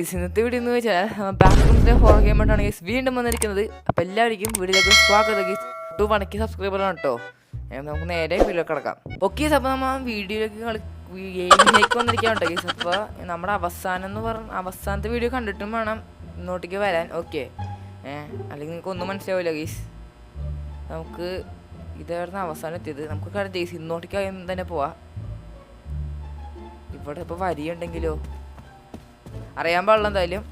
ഇന്നത്തെ വീഡിയോ എന്ന് വെച്ചാൽ ബാക്ക്ഗ്രൗണ്ടിലെ ഹോർ ഗെയിമായിട്ടാണ് ഗൈസ് വീണ്ടും വന്നിരിക്കുന്നത്. അപ്പോൾ എല്ലാവർക്കും വീഡിയോയിലേക്ക് സ്വാഗതം ഗൈസ് ടു വണക്ക് സബ്സ്ക്രൈബറാണ് കേട്ടോ നമുക്ക് നേരെ വീഡിയോ കിടക്കാം. ഓക്കെ അപ്പോൾ നമ്മൾ വീഡിയോയിലേക്ക് കളി ഗെയിമിലേക്ക് വന്നിരിക്കാം കേട്ടോ ഗൈസ് അപ്പോൾ നമ്മുടെ അവസാനം എന്ന് പറഞ്ഞ അവസാനത്തെ വീഡിയോ കണ്ടിട്ടും വേണം ഇങ്ങോട്ടേക്ക് വരാൻ. ഓക്കെ ഏഹ് അല്ലെങ്കിൽ നിങ്ങൾക്ക് ഒന്നും മനസ്സിലാവില്ല ഗൈസ് നമുക്ക് ഇതായിരുന്നു അവസാനം എത്തിയത്? നമുക്ക് കാരണം ഗൈസ് ഇന്നോട്ടേക്ക് തന്നെ പോവാം. ഇവിടെ ഇപ്പോൾ വരിയുണ്ടെങ്കിലോ? അറിയാൻ പാടില്ല എന്തായാലും.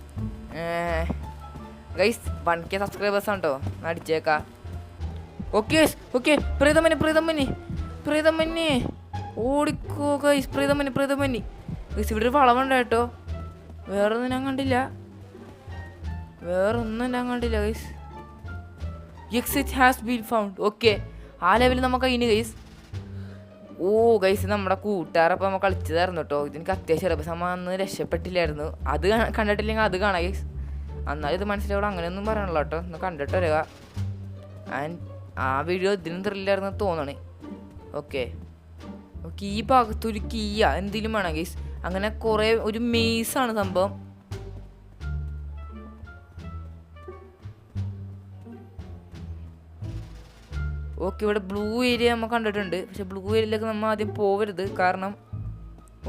ഗൈസ് വൺ കെ സബ്സ്ക്രൈബേഴ്സ് കേട്ടോ അടിച്ചേക്കാ. Okay okay പ്രീതമനി പ്രീതമനി പ്രീതമനി. ഓടിക്കോ ഗൈസ് പ്രീതമനി പ്രീതമനി. ഗൈസ് ഇവിടെ ഒരു വളവുണ്ട് കേട്ടോ. വേറൊന്നും ഞാൻ കണ്ടില്ല. വേറൊന്നും ഞാൻ കണ്ടില്ല guys exit has been found okay ആ ലെവലിൽ നമുക്ക് അതിന് ഗൈസ് ഓ ഗൈസ് നമ്മുടെ കൂട്ടുകാരപ്പം നമ്മൾ കളിച്ചതായിരുന്നു കേട്ടോ. ഇതെനിക്ക് അത്യാവശ്യം നമ്മ അന്ന് രക്ഷപ്പെട്ടില്ലായിരുന്നു. അത് കണ്ടിട്ടില്ലെങ്കിൽ അത് കാണാം ഗൈസ് എന്നാലും ഇത് മനസ്സിലാവുള്ളൂ അങ്ങനെയൊന്നും പറയണല്ലോ കേട്ടോ. ഒന്ന് കണ്ടിട്ട് വരിക. ആൻഡ് ആ വീഡിയോ ഇതിനും ത്രില്ലായിരുന്നു തോന്നണേ. ഓക്കെ ഓക്കെ ഈ ഭാഗത്ത് ഒരു കീയ എന്തെങ്കിലും വേണം ഗൈസ് അങ്ങനെ കുറേ ഒരു മെയ്സാണ് സംഭവം. ഓക്കെ ഇവിടെ ബ്ലൂ ഏരിയ നമ്മൾ കണ്ടിട്ടുണ്ട്. പക്ഷെ ബ്ലൂ ഏരിയയിലേക്ക് നമ്മൾ ആദ്യം പോവരുത്. കാരണം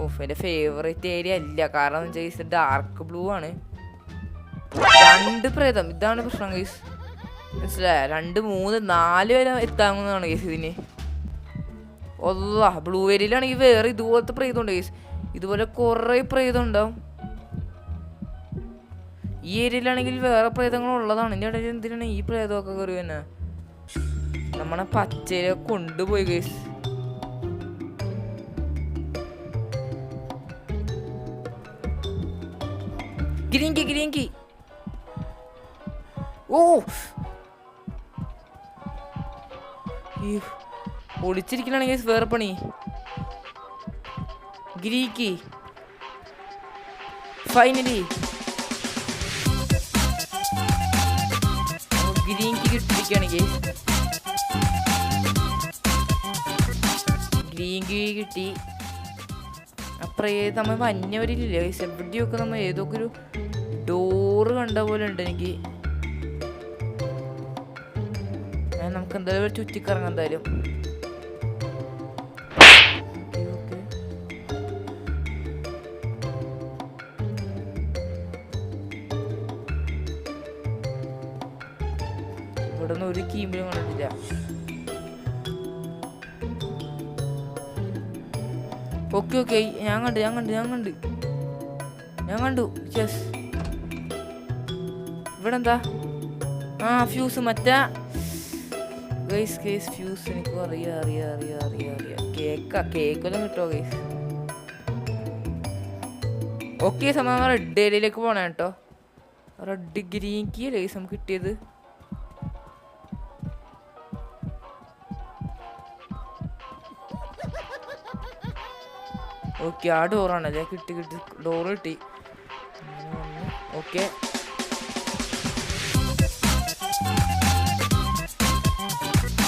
ഓഫ് എന്റെ ഫേവറേറ്റ് ഏരിയ അല്ല കാരണം എന്ന് വെച്ചാൽ ഡാർക്ക് ബ്ലൂ ആണ്. രണ്ട് പ്രേതം. ഇതാണ് പ്രശ്നം ഗൈസ് മനസ്സിലായ? രണ്ട് മൂന്ന് നാല് വരെ എത്താവുന്നതാണ് ഗൈസ് ഇതിന്. ഒല്ല ബ്ലൂ ഏരിയയിലാണെങ്കിൽ വേറെ ഇതുപോലത്തെ പ്രേതം ഉണ്ട് ഗൈസ് ഇതുപോലെ കുറേ പ്രേതം ഉണ്ടാവും. ഈ ഏരിയയിലാണെങ്കിൽ വേറെ പ്രേതങ്ങളുള്ളതാണ് എന്റെ ഇടയിൽ എന്തിനാണ് ഈ പ്രേതമൊക്കെ കയറി തന്നെ നമ്മളെ പച്ചയിലെ കൊണ്ടുപോയി ഗൈസ് ഗ്രീൻകി ഗ്രീൻകി. ഓ. ഒളിച്ചിരിക്കണ ഗൈസ് വേറെ പണി. ഗ്രീക്കി ഫൈനലി ഗ്രീൻകി കിട്ടിയിരിക്കുകയാണ് ഗൈസ് ഗ്രീ കിട്ടി. ഏത് നമ്മൾ വന്യവരില്ലേ എവിടെയൊക്കെ നമ്മൾ ഏതൊക്കെ ഒരു ഡോറ് കണ്ട പോലെ ഉണ്ട് എനിക്ക്. നമുക്ക് എന്തായാലും ചുറ്റിക്കറങ്ങാം എന്തായാലും. ഇവിടെ നിന്ന് ഒരു കീമ്പിലും കണ്ടിട്ടില്ല. ഓക്കെ ഓക്കെ ഞാൻ കണ്ട് ഞാൻ കണ്ട് ഞാൻ കണ്ട്. ഞാൻ കണ്ടു. യെസ് ഇവിടെ എന്താ ആ ഫ്യൂസ് മറ്റാ. ഗൈസ് ഗൈസ് ഫ്യൂസ് എനിക്ക് അറിയാം അറിയാം അറിയാം അറിയാം അറിയാം. കേക്കാ കേക്കൊന്നും കിട്ടുമോ ഗൈസ് ഓക്കെ സമയം റെഡ് പോകണം കേട്ടോ. റെഡ് ഗ്രീൻ കീ അല്ലേ ഗൈസ് നമുക്ക് കിട്ടിയത്? ഓക്കെ ആ ഡോറാണല്ലേ കിട്ടി കിട്ടി. ഡോർ കിട്ടി. Okay.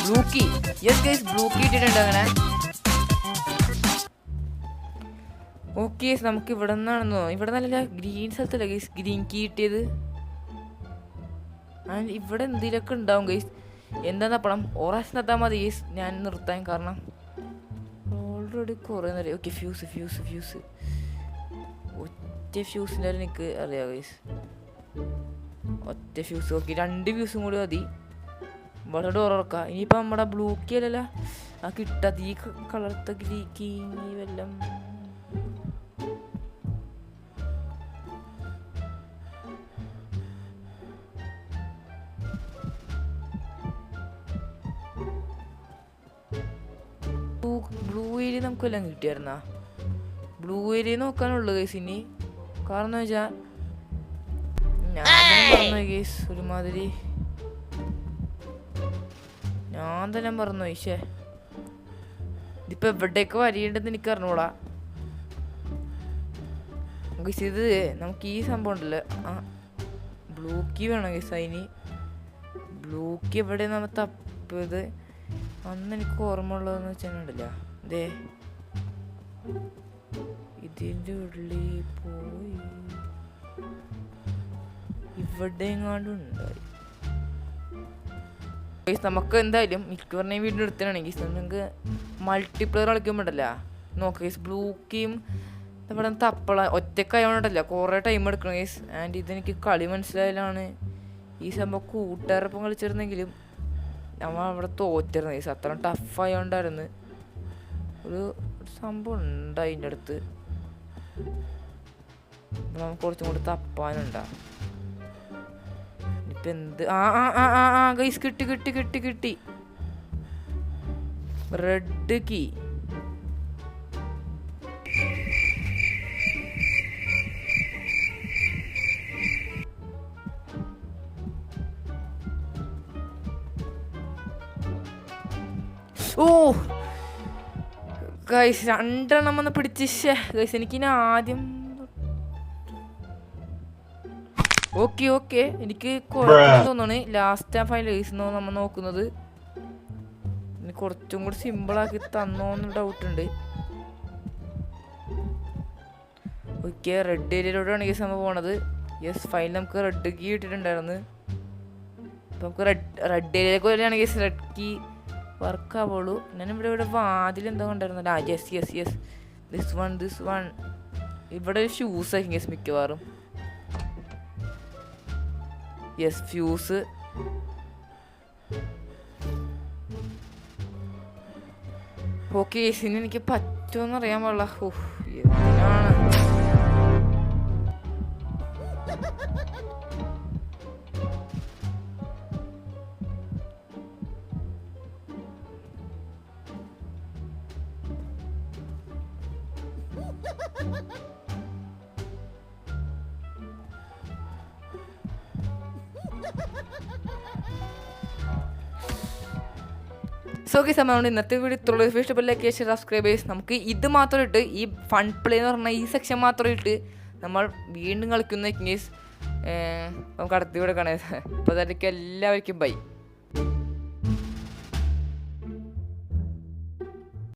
Blue key. Yes guys blue key ഇട്ടിട്ടുണ്ട് അങ്ങനെ. ഓക്കെ നമുക്ക് ഇവിടെ നിന്നാണെന്നോ? ഇവിടെ നല്ല ഗ്രീൻ സ്ഥലത്തല്ല ഗൈസ് ഗ്രീൻ കീ കിട്ടിയത്. ഇവിടെ എന്തെങ്കിലുമൊക്കെ ഉണ്ടാവും ഗൈസ് എന്താ പണം ഓറാസ് നിർത്താൻ മതി ഗൈസ് ഞാൻ നിർത്താൻ കാരണം. ഓൾറെഡി കുറേ നേരം ഓക്കെ ഫ്യൂസ് ഫ്യൂസ് ഫ്യൂസ് ഒറ്റ ഫ്യൂസിന്റെ എനിക്ക് അറിയാം ഗൈസ് ഒറ്റ ഫ്യൂസ് ഓക്കെ രണ്ട് ഫ്യൂസും കൂടി മതി. ഇവിടെ ഡോർ ഇറക്കാം ഇനിയിപ്പോൾ നമ്മുടെ ബ്ലൂ അല്ലല്ല. ആ കിട്ടാത്ത ഈ കളർത്ത ഗ്രീക്കി വല്ലം. ഏരിയ നമുക്കെല്ലാം കിട്ടിയായിരുന്ന? ബ്ലൂ ഏരിയ നോക്കാനുള്ളു ഗൈസ് ഇനി. കാരണം വെച്ചാൽ ഞാൻ പറഞ്ഞു കേസ് ഒരുമാതിരി. ഞാൻ തന്നെ പറഞ്ഞു ഈശേ ഇതിപ്പോ എവിടേക്ക് വരിയുണ്ടെന്ന് എനിക്ക് അറിഞ്ഞൂടാ. ഗൈസ് ഇത് നമുക്ക് ഈ സംഭവം ഉണ്ടല്ലോ. ആ ബ്ലൂ കീ വേണം ഗൈസ് അതിന്. ബ്ലൂ കീ എവിടെ നമ്മൾ തപ്പിയത്? അന്ന് എനിക്ക് ഓർമ്മ ഉള്ളതെന്ന് വെച്ചിട്ടുണ്ടല്ല ദേ. ഇതിന്റെ ഉള്ളിൽ പോയി. ഇവിടെ എങ്ങാണ്ടും ഉണ്ടായി. നമുക്ക് എന്തായാലും മിക്കവരുടെയും വീടിന്റെ എടുത്തിനാണെങ്കിൽ നമുക്ക് മൾട്ടിപ്ലെയർ കളിക്കുമ്പോണ്ടല്ല. നോക്ക് ഗൈസ് ബ്ലൂക്കിയും നമ്മുടെ തപ്പള ഒറ്റക്കായോണ്ടല്ല കുറേ ടൈം എടുക്കണം ഗൈസ് ആൻഡ് ഇതെനിക്ക് കളി മനസ്സിലായാലാണ് ഈ സംഭവം കൂട്ടുകാരൊപ്പം കളിച്ചിരുന്നെങ്കിലും നമ്മൾ അവിടെ തോറ്റിരുന്നു ഗൈസ് അത്ര ടഫ് ആയോണ്ടായിരുന്നു. ഒരു സംഭവം ഉണ്ട് അതിന്റെ അടുത്ത്. നമുക്ക് കുറച്ചും കൂടി തപ്പാനുണ്ടാ. ഇപ്പൊ എന്ത്? ആ ആ ആ ആ ആ ഗൈസ് കിട്ടി കിട്ടി കിട്ടി കിട്ടി. റെഡ് കീ ഓ! ഗൈസ് രണ്ടെണ്ണം വന്ന് പിടിച്ച്. ഗൈസ് എനിക്കിനി ആദ്യം ഓക്കെ ഓക്കെ. എനിക്ക് തോന്നുന്നു ലാസ്റ്റ് ആ ഫൈനൽ ഗൈസ് നമ്മൾ നോക്കുന്നത്. കുറച്ചും കൂടി സിമ്പിൾ ആക്കി തന്നോന്ന് ഡൗട്ട് ഉണ്ട്. ഓക്കെ റെഡ് ഏരിയയിലൂടെയാണ് ഗൈസ് നമ്മൾ പോണത്. യെസ് ഫൈൽ നമുക്ക് റെഡ് കീ ഇട്ടിട്ടുണ്ടായിരുന്നു അപ്പൊ നമുക്ക് റെഡ് റെഡ് ഏരിയയിലേക്ക് വരികയാണ് ഗൈസ് റെഡ് കീ വർക്ക് ആവുള്ളൂ. ഞാൻ ഇവിടെ ഇവിടെ വാതിൽ എന്തോ കണ്ടായിരുന്നല്ലോ ആ yes yes yes this one this one ഇവിടെ ഷൂസ് ആയിരിക്കും യെസ് മിക്കവാറും. യെസ് ഫ്യൂസ് ഓക്കെ യെസിന് എനിക്ക് പറ്റുമെന്ന് അറിയാൻ പാടില്ല. ഓഹ് എന്തിനാണ്? സോ ഓക്കെ സമയമാണ് ഇന്നത്തെ വീഡിയോ തുള്ളി ഇഷ്ടപ്പെട്ടില്ല ലൈക്ക് സബ്സ്ക്രൈബേഴ്സ് നമുക്ക് ഇത് മാത്രം ഇട്ട് ഈ ഫൺ പ്ലേ എന്ന് പറഞ്ഞാൽ ഈ സെക്ഷൻ മാത്രം ഇട്ട് നമ്മൾ വീണ്ടും കളിക്കുന്ന കേസ് നമുക്ക് അടുത്ത വീഡിയോ കാണാം. അപ്പോൾ അതായിരിക്കും എല്ലാവർക്കും ബൈ